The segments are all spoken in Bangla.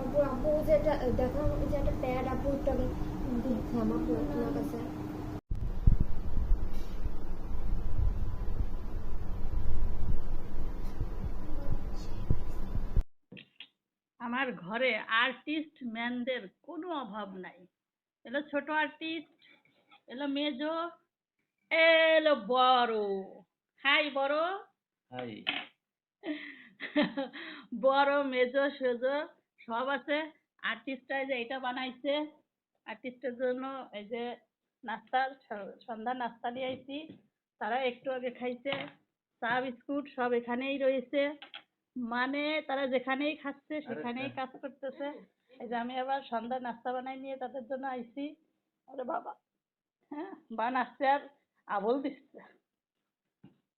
আপু আপু যেটা দেখো ওই যে একটা প্যাড আপু একটা দিচ্ছে আমার তোমার কাছে। আমার ঘরে আর্টিস্ট ম্যানদের কোনো অভাব নাই। এলো ছোট আর্টিস্ট এলো মেজো এলো বড়। হাই বড়। হাই। বড় মেজো সেজো। সব আছে। আর্টিস্টরা যে এটা বানাইছে। আর্টিস্টের জন্য এই যে নাস্তা স- সন্ধ্যা নাস্তা নিয়ে আইছি। তারা একটু আগে খাইছে। চা বিস্কুট সব এখানেই রয়েছে। মানে তারা যেখানেই খাচ্ছে সেখানেই কাজ করতেছে। এই যে আমি আবার সন্ধ্যা নাস্তা বানাই নিয়ে তাদের জন্য আইছি। আরে বাবা। হ্যাঁ বানাচ্ছে আর আবল দিচ্ছে।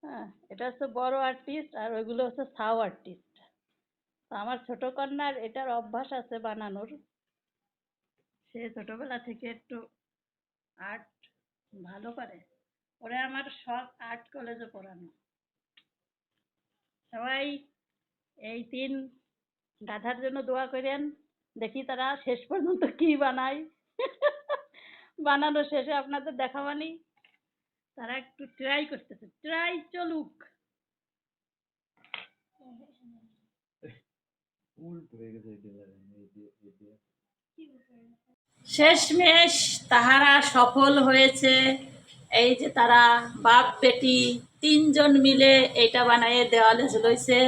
হ্যাঁ এটা হচ্ছে বড় আর্টিস্ট আর ওইগুলো হচ্ছে সাউ আর্টিস্ট আমার ছোট কন্যার এটার অভ্যাস আছে বানানোর। সে ছোটবেলা থেকে একটু আর্ট ভালো করে। ওরে আমার শখ আর্ট কলেজে পড়ানো। সবাই এই তিন গাধার জন্য দোয়া করেন দেখি তারা শেষ পর্যন্ত কি বানায়। বানানো শেষে আপনাদের দেখাবানি। তারা একটু ট্রাই করতেছে। ট্রাই চলুক উল্টো হয়ে গেছে এই দিয়ে এই দিয়ে এই দিয়ে শেষমেশ তাহারা সফল হয়েছে। এই যে তারা বাপ বেটি তিনজন মিলে এটা বানায়ে দেওয়ালে ঝুলইছে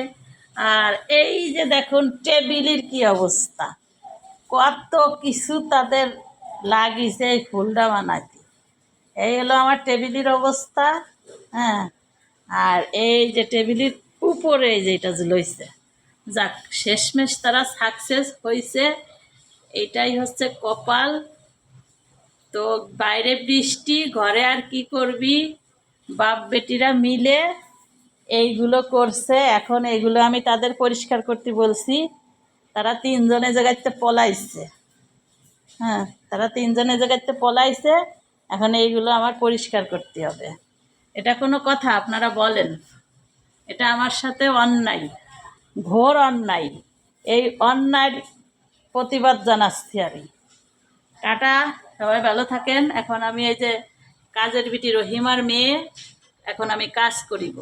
আর এই যে দেখুন টেবিলের কি অবস্থা। কত কিছু তাদের লাগিছে এই ফুলটা বানাইতে এই হলো আমার টেবিলের অবস্থা হ্যাঁ। আর এই যে টেবিলের উপরে এই যে এটা ঝুলইছে যাক, শেষমেশ তারা সাকসেস হয়েছে এটাই হচ্ছে কপাল। তো বাইরে বৃষ্টি, ঘরে আর কি করবি? বাপ বেটিরা মিলে এইগুলো করছে। এখন এইগুলো আমি তাদের পরিষ্কার করতে বলছি। তারা তিনজনে জায়গাতে পলাইছে। হ্যাঁ তারা তিনজনে জায়গাতে পলাইছে, এখন এইগুলো আমার পরিষ্কার করতে হবে। এটা কোনো কথা, আপনারা বলেন। এটা আমার সাথে অন্যায়। ঘোর অন্যায়। এই অন্যায় প্রতিবাদ জানাচ্ছি আমি। টাটা, সবাই ভালো থাকেন। এখন আমি এই যে কাজের বিটি রহিমার মেয়ে, এখন আমি কাজ করিব।